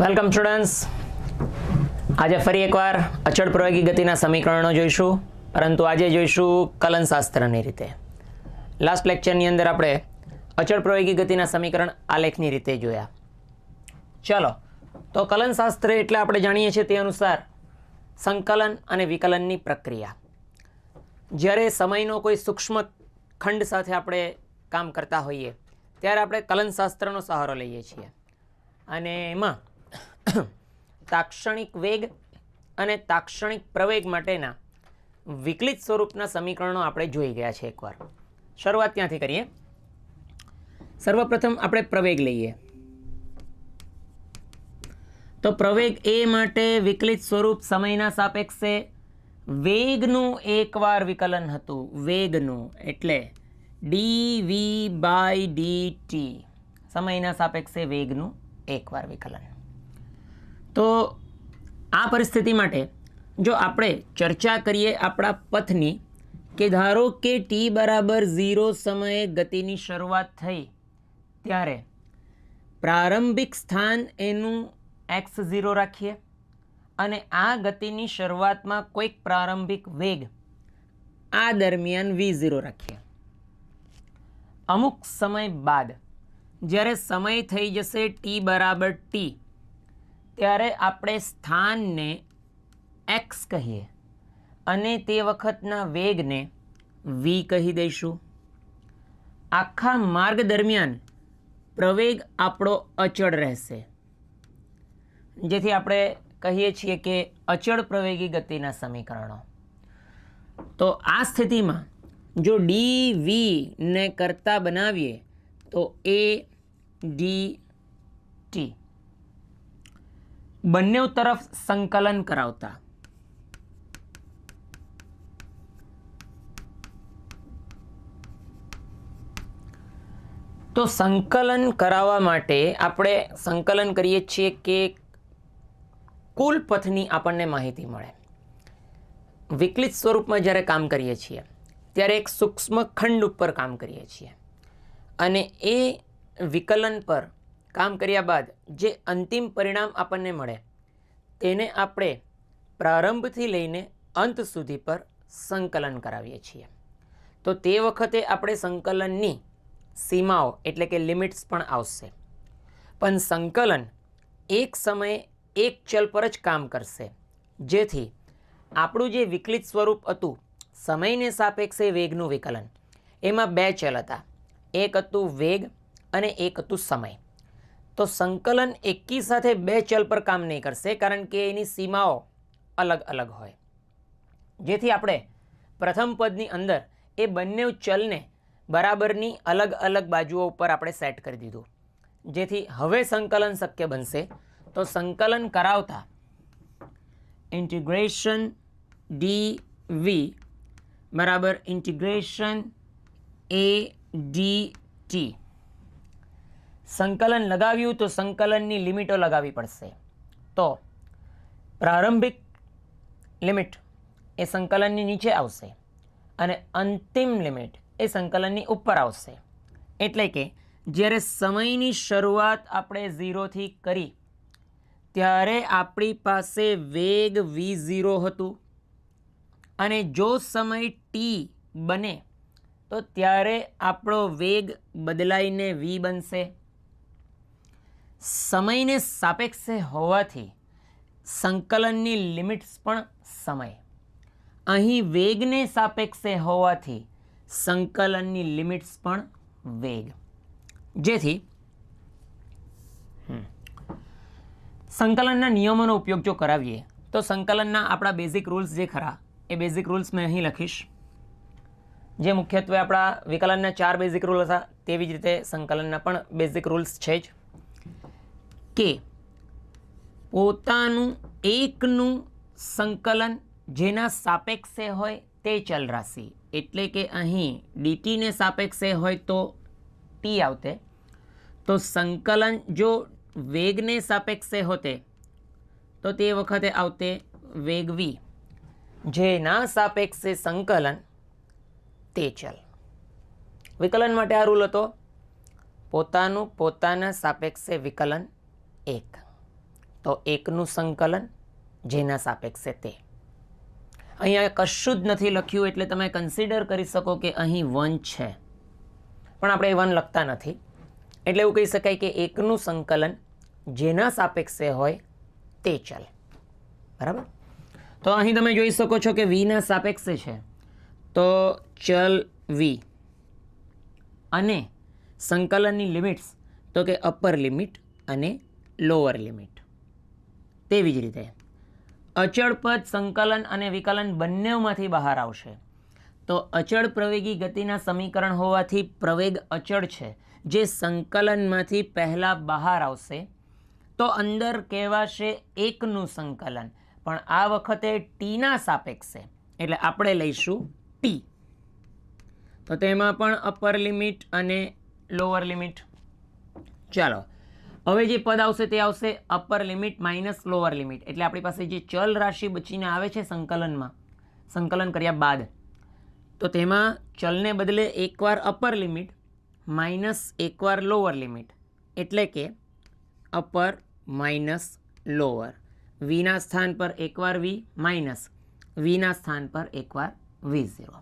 Welcome students. આજે ફરી એકવાર અચળ પ્રયોગી ગતિના સમીકરણો જોઈશું, પરંતુ આજે જોઈશું કલનશાસ્ત્રની રીતે. લાસ્ટ લેક્ચરની અંદર આપણે અચળ પ્રયોગી ગતિના સમીકરણ આલેખની રીતે જોયા. ચલો, તો કલનશાસ્ત્ર એટલે આપણે જાણીએ છીએ તે અનુસાર સંકલન અને વિકલનની પ્રક્રિયા. જ્યારે સમયનો કોઈ સૂક્ષ્મ ખંડ સાથે આપણે કામ કરતા હોઈએ, ત્યારે આપણે કલનશાસ્ત્રનો સહારો લઈએ છીએ. અને એમાં તાક્ષણિક વેગ અને તાક્ષણિક પ્રવેગ માટેના વિકલિત સ્વરૂપના સમીકરણો આપણે જોઈ ગયા છે એકવાર. શરૂઆત ત્યાંથી કરીએ? સર્વપ્રથમ આપણે પ્રવેગ લઈએ. તો પ્રવેગ એ માટે વિકલિત સ્વરૂપ સમયના સાપેક્ષે વેગનું એકવાર વિકલન હતું. વેગનું એટલે d v by d t સમયના સાપેક્ષે વેગનું એકવાર વિકલન. તો આ પરિસ્થિતિ માટે જો આપણે ચર્ચા કરીએ આપણા પથની કે ધારો કે ટી બરાબર ઝીરો સમયે ગતિની શરૂઆત થઈ, ત્યારે પ્રારંભિક સ્થાન એનું એક્સ ઝીરો રાખીએ અને આ ગતિની શરૂઆતમાં કોઈક પ્રારંભિક વેગ આ દરમિયાન વી ઝીરો રાખીએ. અમુક સમય બાદ જ્યારે સમય થઈ જશે ટી બરાબર ટી ત્યારે આપણે સ્થાનને એક્સ કહીએ અને તે વખતના વેગને વી કહી દઈશું. આખા માર્ગ દરમિયાન પ્રવેગ આપણો અચળ રહેશે. જેથી આપણે કહીએ છીએ કે અચળ પ્રવેગી ગતિના સમીકરણો. તો આ સ્થિતિમાં જો ડી વી ને કરતા બનાવીએ તો એ ડી ટી બંને તરફ સંકલન કરાવતા. તો સંકલન કરાવવા માટે આપણે સંકલન કરીએ છીએ કે કુલ પથની આપણને માહિતી મળે. વિકલિત સ્વરૂપમાં જ્યારે કામ કરીએ છીએ, ત્યારે એક સૂક્ષ્મ ખંડ ઉપર કામ કરીએ છીએ. અને એ વિકલન પર કામ કર્યા બાદ જે અંતિમ પરિણામ આપણને મળે, તેને આપણે પ્રારંભથી લઈને અંત સુધી પર સંકલન કરાવીએ છીએ. તો તે વખતે આપણે સંકલનની સીમાઓ એટલે કે લિમિટ્સ પણ આવશે. પણ સંકલન એક સમયે એક ચલ પર જ કામ કરશે. જેથી આપણું જે વિકલિત સ્વરૂપ હતું, સમયને સાપેક્ષે વેગનું વિકલન, એમાં બે ચલ હતા. એક હતું વેગ અને એક હતું સમય. તો સંકલન એકી સાથે બે ચલ પર કામ નહીં કરશે, કારણ કે એની સીમાઓ અલગ અલગ હોય. જેથી આપણે પ્રથમ પદની અંદર એ બંને ચલને બરાબરની અલગ અલગ બાજુઓ ઉપર આપણે સેટ કરી દીધું. જેથી હવે સંકલન શક્ય બનશે. તો સંકલન કરાવતા ઇન્ટિગ્રેશન ડી વી બરાબર ઇન્ટિગ્રેશન એ ડી ટી. સંકલન લગાવ્યું તો સંકલનની લિમિટો લગાવવી પડશે. તો પ્રારંભિક લિમિટ એ સંકલનની નીચે આવશે અને અંતિમ લિમિટ એ સંકલનની ઉપર આવશે. એટલે કે જ્યારે સમયની શરૂઆત આપણે ઝીરોથી કરી, ત્યારે આપણી પાસે વેગ વી ઝીરો હતું અને જો સમય ટી બને, તો ત્યારે આપણો વેગ બદલાઈને વી બનશે. સમયને સાપેક્ષે હોવાથી સંકલનની લિમિટ્સ પણ સમય. અહીં વેગને સાપેક્ષે હોવાથી સંકલનની લિમિટ્સ પણ વેગ. જેથી સંકલનના નિયમોનો ઉપયોગ જો કરાવીએ, તો સંકલનના આપણા બેઝિક રૂલ્સ જે ખરા, એ બેઝિક રૂલ્સ મેં અહીં લખીશ. જે મુખ્યત્વે આપણા વિકલનના ચાર બેઝિક રૂલ હતા, તેવી જ રીતે સંકલનના પણ બેઝિક રૂલ્સ છે જ. કે પોતાનું એકનું સંકલન જેના સાપેક્ષે હોય તે ચલ રાશિ એટલે કે અહીં ડીટીને સાપેક્ષે હોય તો ટી આવતે. તો સંકલન જો વેગને સાપેક્ષે હોતે, તો તે વખતે આવતે વેગ વી જેના સાપેક્ષે સંકલન તે ચલ. વિકલન માટે આ રૂલ હતો. પોતાનું પોતાના સાપેક્ષે વિકલન એક. તો એકનું સંકલન જેના સાપેક્ષે તે. અહીંયા કશું જ નથી લખ્યું એટલે તમે કન્સિડર કરી શકો કે અહીં વન છે. પણ આપણે વન લખતા નથી. એટલે એવું કહી શકાય કે એકનું સંકલન જેના સાપેક્ષે હોય તે ચલ. બરાબર? તો અહીં તમે જોઈ શકો છો કે વીના સાપેક્ષે છે. તો ચલ વી. અને સંકલનની લિમિટ્સ, તો કે અપર લિમિટ અને લોઅર લિમિટ તેવી જ રીતે, અચળ પદ સંકલન અને વિકલન બંનેમાંથી બહાર આવશે. તો અચળ પ્રવેગી ગતિના સમીકરણ હોવાથી પ્રવેગ અચળ છે. જે સંકલનમાંથી પહેલાં બહાર આવશે, તો અંદર કહેવાશે એકનું સંકલન. પણ આ વખતે ટીના સાપેક્ષે, એટલે આપણે લઈશું ટી તો તેમાં પણ અપર લિમિટ અને લોઅર લિમિટ ચાલો હવે જે પદ આવશે તે આવશે upper limit minus lower limit એટલે આપણી પાસે જે ચલ રાશિ બચીને આવે છે સંકલનમાં, સંકલન કર્યા બાદ, તો તેમાં ચલને બદલે એકવાર અપર લિમિટ માઇનસ એકવાર લોઅર લિમિટ એટલે કે અપર માઇનસ લોઅર વીના સ્થાન પર એકવાર વી માઇનસ વીના સ્થાન પર એકવાર વી ઝીરો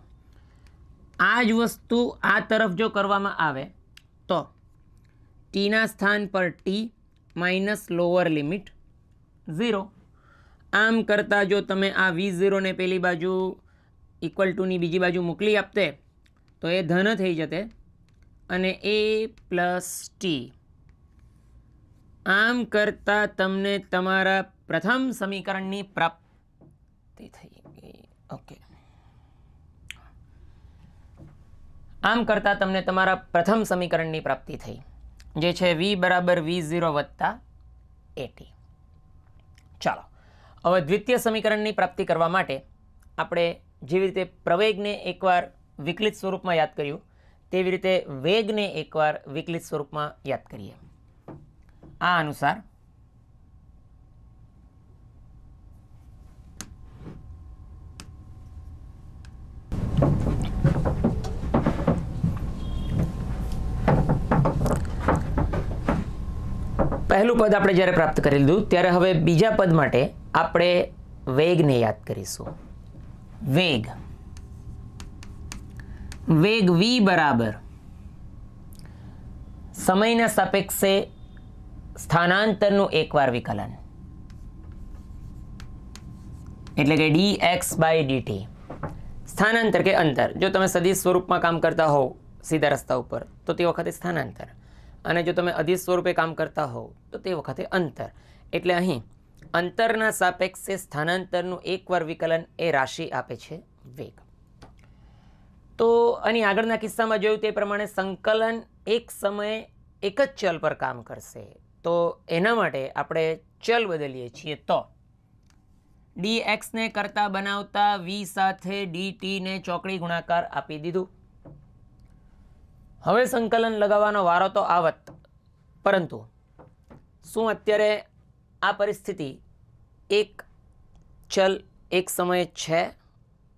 આ જ વસ્તુ આ તરફ જો કરવામાં આવે, તો ટીના સ્થાન પર t minus lower limit zero. આમ કરતાં જો તમે આ વી ઝીરોને પેલી બાજુ ઇક્વલ ટુની બીજી બાજુ મોકલી આપતે, તો એ ધન થઈ જતે અને એ પ્લસ ટી. આમ કરતાં તમને તમારા પ્રથમ સમીકરણની પ્રાપ્તિ થઈ ઓકે. આમ કરતાં તમને તમારા પ્રથમ સમીકરણની પ્રાપ્તિ થઈ. જે છે વી બરાબર વી ઝીરો વત્તા એટી ચાલો, હવે દ્વિતીય સમીકરણની પ્રાપ્તિ કરવા માટે આપણે જેવી રીતે પ્રવેગને એકવાર વિકલિત સ્વરૂપમાં યાદ કર્યું, તેવી રીતે વેગને એકવાર વિકલિત સ્વરૂપમાં યાદ કરીએ. આ અનુસાર પહેલું પદ આપણે જ્યારે પ્રાપ્ત કરી લીધું, ત્યારે હવે બીજા પદ માટે આપણે વેગને યાદ કરીશું. વેગ. વેગ વી બરાબર સમયના સાપેક્ષે સ્થાનાંતરનું એકવાર વિકલન. એટલે કે d x by d t સ્થાનાંતર કે અંતર. જો તમે સદી સ્વરૂપમાં કામ કરતા હોવ સીધા રસ્તા ઉપર, તો તે વખતે સ્થાનાંતર. અને જો તમે અધિશ સ્વરૂપે કામ કરતા હોવ, તો તે વખતે અંતર. એટલે અહીં, અંતરના સાપેક્ષે સ્થાનાંતરનું એકવાર વિકલન એ રાશિ આપે છે વેગ. તો આની આગળના કિસ્સામાં જોયું તે પ્રમાણે સંકલન એક સમયે એક જ ચલ પર કામ કરશે. તો એના માટે આપણે ચલ બદલીએ છીએ તો. ડી એક્સને કરતા બનાવતા વી સાથે ડી ટીને ચોકડી ગુણાકાર આપી દીધું. હવે સંકલન લગાવવાનો વારો તો આવત. પરંતુ શું અત્યારે આ પરિસ્થિતિ એક ચલ, એક સમયે છે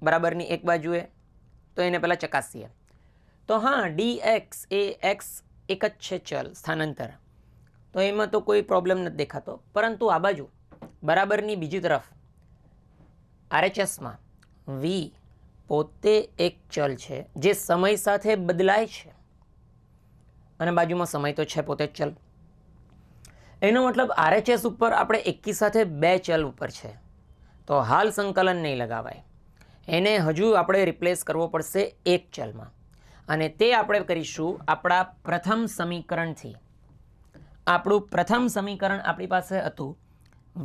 બરાબરની એક બાજુએ? તો એને પહેલાં ચકાસીએ. તો હા, ડી એક્સ એ એક્સ એક જ છે ચલ, સ્થાનાંતર. તો એમાં તો કોઈ પ્રોબ્લેમ નથી દેખાતો. પરંતુ આ બાજુ, બરાબરની બીજી તરફ, આરએચએસમાં વી પોતે એક ચલ છે જે સમય સાથે બદલાય છે. અને બાજુમાં સમય તો છે પોતે જ ચલ. એનો મતલબ આરએચએસ ઉપર આપણે એકી સાથે બે ચલ ઉપર છે. તો હાલ સંકલન નહીં લગાવાય. એને હજુ આપણે રિપ્લેસ કરવો પડશે એક ચલમાં. અને તે આપણે કરીશું આપણા પ્રથમ સમીકરણથી. આપણું પ્રથમ સમીકરણ આપણી પાસે હતું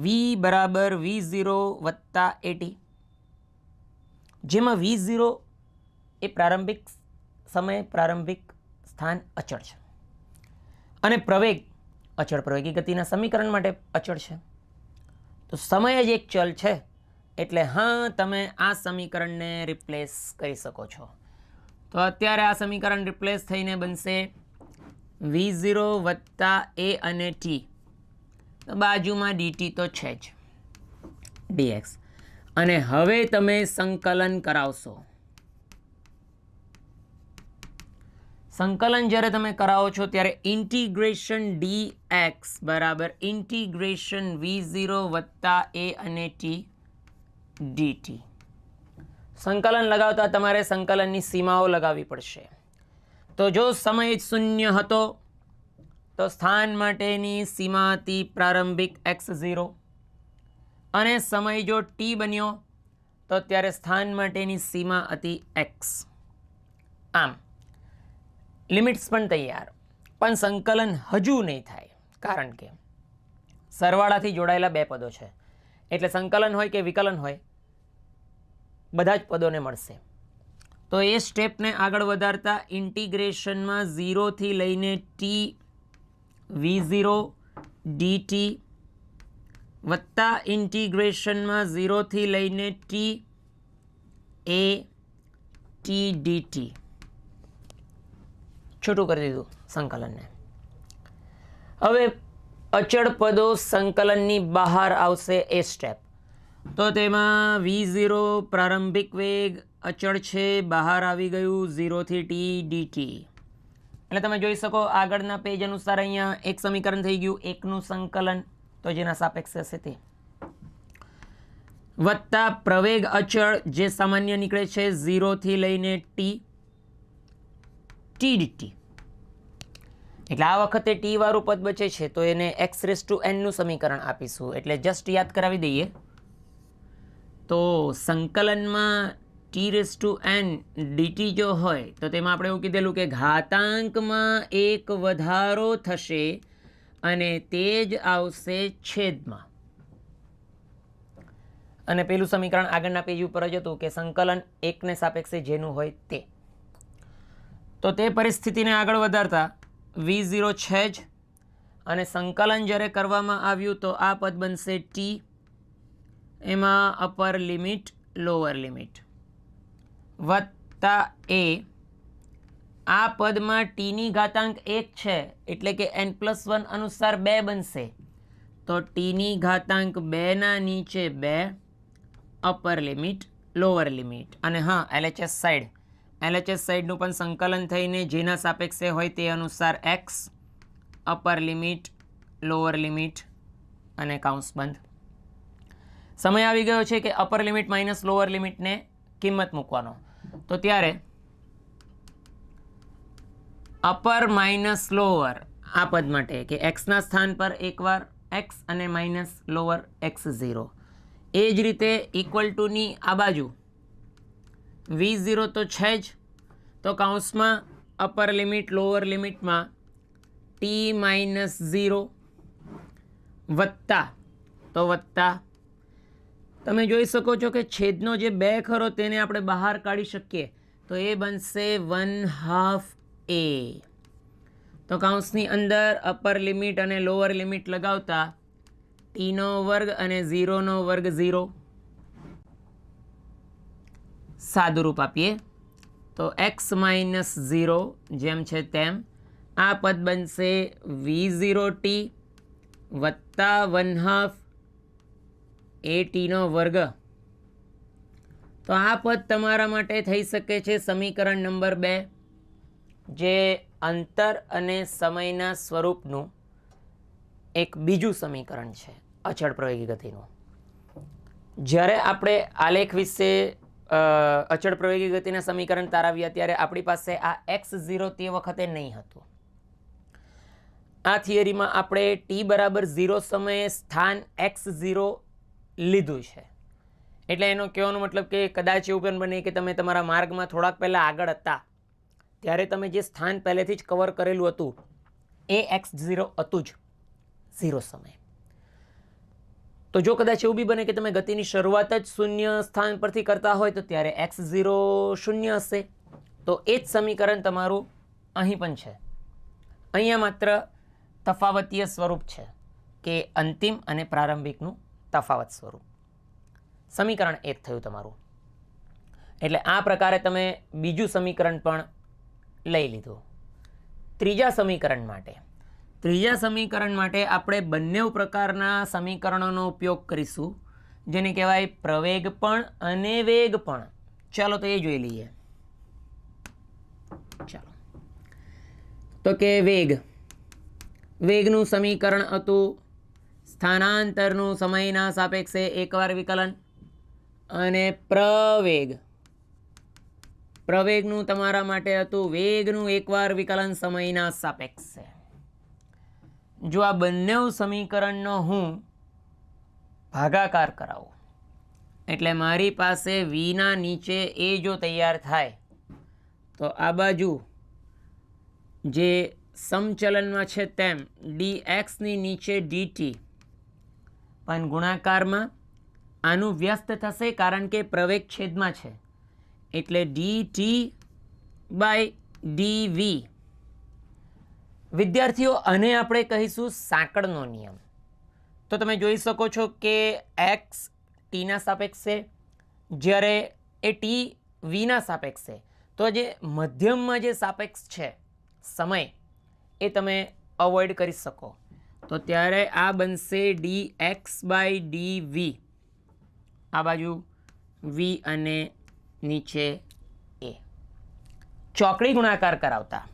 વી બરાબર વી ઝીરો વત્તા એટી જેમાં વી ઝીરો એ પ્રારંભિક સમય, પ્રારંભિક સ્થાન અચળ છે. અને પ્રવેગ અચળ પ્રવેગી ગતિના સમીકરણ માટે અચળ છે. તો સમય જ એક ચલ છે, એટલે હા, તમે આ સમીકરણને રિપ્લેસ કરી શકો છો. તો અત્યારે આ સમીકરણ રિપ્લેસ થઈને બનશે વી ઝીરો વત્તા એ અને ટી બાજુમાં ડીટી તો છે જ. ડીએક્સ અને હવે તમે સંકલન કરાવશો. સંકલન જ્યારે તમે કરાવો છો ત્યારે ઇન્ટિગ્રેશન ડી એક્સ બરાબર ઇન્ટિગ્રેશન વી ઝીરો વત્તા એ અને ટી ડીટી સંકલન લગાવતા તમારે સંકલનની સીમાઓ લગાવવી પડશે. તો જો સમય શૂન્ય હતો, તો સ્થાન માટેની સીમા હતી પ્રારંભિક એક્સ ઝીરો. અને સમય જો ટી બન્યો, તો ત્યારે સ્થાન માટેની સીમા હતી એક્સ. આમ. લિમિટ્સ પણ તૈયાર, પણ સંકલન હજુ નહીં થાય, કારણ કે સરવાળાથી જોડાયેલા બે પદો છે. એટલે સંકલન હોય કે વિકલન હોય, બધા જ પદોને મળશે. તો એ સ્ટેપને આગળ વધારતા ઇન્ટિગ્રેશનમાં ઝીરોથી લઈને ટી વી ઝીરો ડીટી વત્તા ઇન્ટિગ્રેશનમાં ઝીરોથી લઈને ટી એ ટી ડીટી છૂટું કરી દીધું સંકલનને. હવે અચળ પદો સંકલનની બહાર આવશે એ સ્ટેપ તો તેમાં વી ઝીરો પ્રારંભિક વેગ અચળ છે, બહાર આવી ગયું ઝીરોથી ટી ડીટી એટલે તમે જોઈ શકો આગળના પેજ અનુસાર અહીંયા એક સમીકરણ થઈ ગયું, એકનું સંકલન. તો જેના સાપેક્ષે હશે તે. વત્તા પ્રવેગ અચળ જે સામાન્ય નીકળે છે ઝીરોથી લઈને ટી ટી ડીટી એટલે આ વખતે ટી વાળું પદ બચે છે, તો એને એક્સ રેસ ટુ એનનું સમીકરણ આપીશું. એટલે જસ્ટ યાદ કરાવી દઈએ. તો સંકલનમાં t raise to n d t જો હોય, તો તેમાં આપણે એવું કીધેલું કે ઘાતાંકમાં એક વધારો થશે અને તે જ આવશે છેદમાં. અને પેલું સમીકરણ આગળના પેજ ઉપર જ હતું કે સંકલન એકને સાપેક્ષે જેનું હોય તે. તો તે પરિસ્થિતિને આગળ વધારતા વી ઝીરો છે જ. અને સંકલન જ્યારે કરવામાં આવ્યું તો આ પદ બનશે ટી. એમાં અપર લિમિટ લોઅર લિમિટ. વત્તા એ. આ પદમાં ટીની ઘાતાંક એક છે, એટલે કે એન પ્લસ વન અનુસાર બે બનશે. તો ટીની ઘાતાંક બેના નીચે બે, અપર લિમિટ લોઅર લિમિટ. અને હા એલએચએસ સાઈડ. એલએચએસ સાઈડનું પણ સંકલન થઈને જેના સાપેક્ષે હોય તે અનુસાર x, upper limit, lower limit અને કાઉન્સ બંધ. સમય આવી ગયો છે કે અપર લિમિટ માઇનસ લોઅર લિમિટને કિંમત મૂકવાનો. તો ત્યારે અપર માઇનસ લોઅર આ પદ માટે કે એક્સના સ્થાન પર એકવાર એક્સ અને માઇનસ લોઅર એક્સ ઝીરો. એ જ રીતે ઇક્વલ ટુની આ બાજુ વી ઝીરો તો છે જ. તો કાઉન્સમાં અપર લિમિટ લોઅર લિમિટમાં ટી માઇનસ ઝીરો વત્તા. તો વત્તા. તમે જોઈ શકો છો કે છેદનો જે બે ખરો તેને આપણે બહાર કાઢી શકીએ. તો એ બનશે વન હાફ એ. તો કાઉન્સની અંદર અપર લિમિટ અને લોઅર લિમિટ લગાવતા ટીનો વર્ગ અને ઝીરોનો વર્ગ ઝીરો. સાદુરૂપ આપીએ. તો એક્સ માઇનસ ઝીરો જેમ છે તેમ આ પદ બનશે વી ઝીરો ટી વત્તા વન હાફ એ ટીનો વર્ગ. તો આ પદ તમારા માટે થઈ શકે છે સમીકરણ નંબર બે, જે અંતર અને સમયના સ્વરૂપનું એક બીજું સમીકરણ છે અચળ પ્રવેગી ગતિનું. જ્યારે આપણે આલેખ વિશે અચળ પ્રવેગી ગતિના સમીકરણ તારાવ્યા ત્યારે આપણી પાસે આ એક્સ ઝીરો તે વખતે નહીં હતું. આ થિયરીમાં આપણે ટી બરાબર ઝીરો સમયે સ્થાન એક્સ ઝીરો લીધું છે. એટલે એનો કહેવાનો મતલબ કે કદાચ એવું પણ બને કે તમે તમારા માર્ગમાં થોડાક પહેલાં આગળ હતા. ત્યારે તમે જે સ્થાન પહેલેથી જ કવર કરેલું હતું, એ એક્સ ઝીરો હતું જ ઝીરો સમય. તો જો કદાચ એવું બી બને કે તમે ગતિની શરૂઆત જ શૂન્ય સ્થાન પરથી કરતા હોય તો ત્યારે એક્સ ઝીરો શૂન્ય હશે. તો એ જ સમીકરણ તમારું અહીં પણ છે. અહીંયા માત્ર તફાવતીય સ્વરૂપ છે કે અંતિમ અને પ્રારંભિકનું તફાવત સ્વરૂપ. સમીકરણ એક થયું તમારું. એટલે આ પ્રકારે તમે બીજું સમીકરણ પણ લઈ લીધું. ત્રીજા સમીકરણ માટે ત્રીજા સમીકરણ માટે આપણે બંને પ્રકારના સમીકરણોનો ઉપયોગ કરીશું. જેને કહેવાય પ્રવેગ પણ અને વેગ પણ. ચાલો તો એ જોઈ લઈએ. ચાલો. તો કે વેગ. વેગનું સમીકરણ હતું સ્થાનાંતરનું સમયના સાપેક્ષે એકવાર વિકલન અને પ્રવેગ. પ્રવેગનું તમારા માટે હતું વેગનું એકવાર વિકલન સમયના સાપેક્ષે. જો આ બંને સમીકરણનો હું ભાગાકાર કરાવું. એટલે મારી પાસે વીના નીચે એ જો તૈયાર થાય, તો આ બાજુ જે સમચલનમાં છે તેમ ડી એક્સની નીચે ડીટી પણ ગુણાકારમાં આનું વ્યસ્ત થશે કારણ કે પ્રવેગ છેદમાં છે. એટલે d t by d v વિદ્યાર્થીઓ આને આપણે કહીશું સાંકળનો નિયમ. તો તમે જોઈ શકો છો કે એક્સ ટીના સાપેક્ષે, જ્યારે એ ટી વીના સાપેક્ષે, તો જે મધ્યમમાં જે સાપેક્ષ છે, સમય, એ તમે અવોઇડ કરી શકો. તો ત્યારે આ બનશે d x by d v આ બાજુ વી અને નીચે એ ચોકડી ગુણાકાર કરાવતા.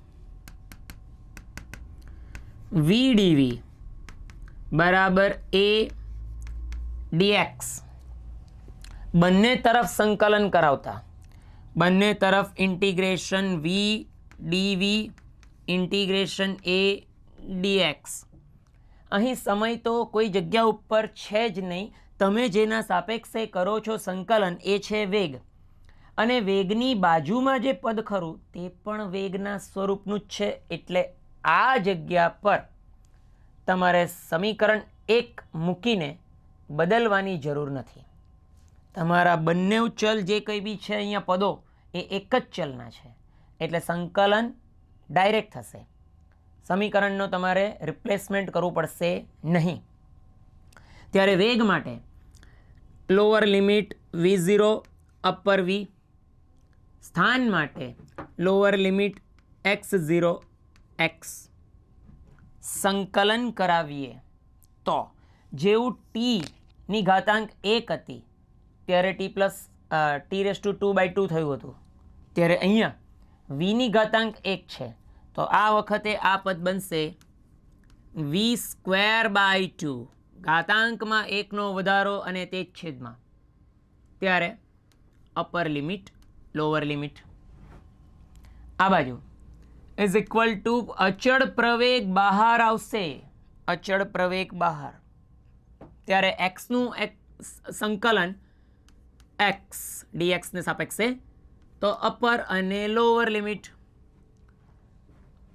વી ડીવી બરાબર એ ડીએક્સ બંને તરફ સંકલન કરાવતા. બંને તરફ integration v d v integration a d x અહીં સમય તો કોઈ જગ્યા ઉપર છે જ નહીં. તમે જેના સાપેક્ષે કરો છો સંકલન, એ છે વેગ. અને વેગની બાજુમાં જે પદ ખરું, તે પણ વેગના સ્વરૂપનું જ છે, એટલે આ જગ્યા પર તમારે સમીકરણ એક મૂકીને બદલવાની જરૂર નથી. તમારા બંને ચલ જે કંઈ બી છે અહીંયા પદો, એ એક જ ચલના છે. એટલે સંકલન ડાયરેક્ટ થશે. સમીકરણનો તમારે રિપ્લેસમેન્ટ કરવું પડશે નહીં. ત્યારે વેગ માટે lower limit v zero upper v સ્થાન માટે lower limit x zero x સંકલન કરાવીએ તો જેવું ટીની ઘાતાંક એક હતી, ત્યારે t plus t raise to two by two થયું હતું. ત્યારે અહીંયા વીની ઘાતાંક એક છે. તો આ વખતે આ પદ બનશે વી સ્ક્વેર બાય ટુ ઘાતાંકમાં એકનો વધારો અને તે છેદમાં. ત્યારે અપર લિમિટ લોઅર લિમિટ આ બાજુ. ઇઝ ઇક્વલ ટુ અચળ પ્રવેગ બહાર આવશે. અચળ પ્રવેગ બહાર. ત્યારે એક્સનું એક સંકલન એક્સ ડીએક્સને સાપેક્ષે. તો અપર અને lower limit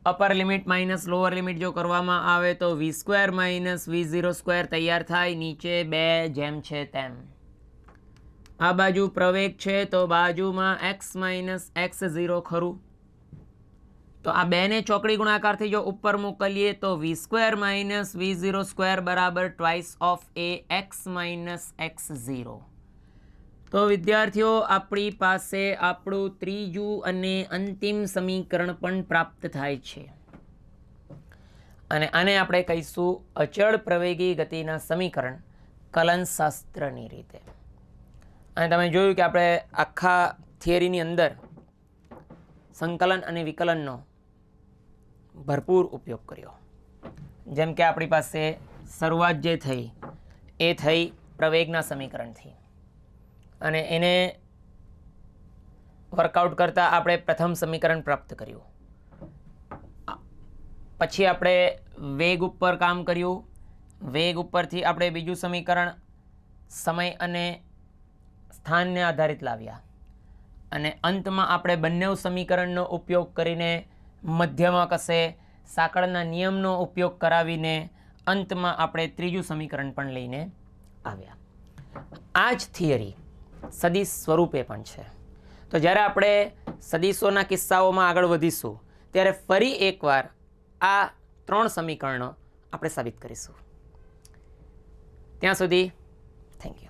upper limit minus lower limit જો કરવામાં આવે તો v square minus v zero square તૈયાર થાય. નીચે બે જેમ છે તેમ. આ બાજુ પ્રવેગ છે તો બાજુમાં એક્સ માઇનસ એક્સ ઝીરો ખરું. તો આ બેને ચોકડી ગુણાકારથી જો ઉપર મોકલીએ તો v square minus v zero square બરાબર twice of a x minus x zero. તો વિદ્યાર્થીઓ, આપણી પાસે આપણું ત્રીજું અને અંતિમ સમીકરણ પણ પ્રાપ્ત થાય છે. અને આને આપણે કહીશું અચળ પ્રવેગી ગતિના સમીકરણ કલનશાસ્ત્રની રીતે. અને તમે જોયું કે આપણે આખા થિયરીની અંદર સંકલન અને વિકલનનો ભરપૂર ઉપયોગ કર્યો. જેમ કે આપણી પાસે શરૂઆત જે થઈ, એ થઈ પ્રવેગના સમીકરણથી. અને એને વર્કઆઉટ કરતાં આપણે પ્રથમ સમીકરણ પ્રાપ્ત કર્યું. પછી આપણે વેગ ઉપર કામ કર્યું. વેગ ઉપરથી આપણે બીજું સમીકરણ સમય અને સ્થાનને આધારિત લાવ્યા. અને અંતમાં આપણે બંને સમીકરણનો ઉપયોગ કરીને મધ્યમાં કશે સાંકળના નિયમનો ઉપયોગ કરાવીને અંતમાં આપણે ત્રીજું સમીકરણ પણ લઈને આવ્યા. આ જ થિયરી સદીશ સ્વરૂપે પણ છે. તો જ્યારે આપણે સદીશોના કિસ્સાઓમાં આગળ વધીશું, ત્યારે ફરી એકવાર આ ત્રણ સમીકરણો આપણે સાબિત કરીશું. ત્યાં સુધી થેન્ક યુ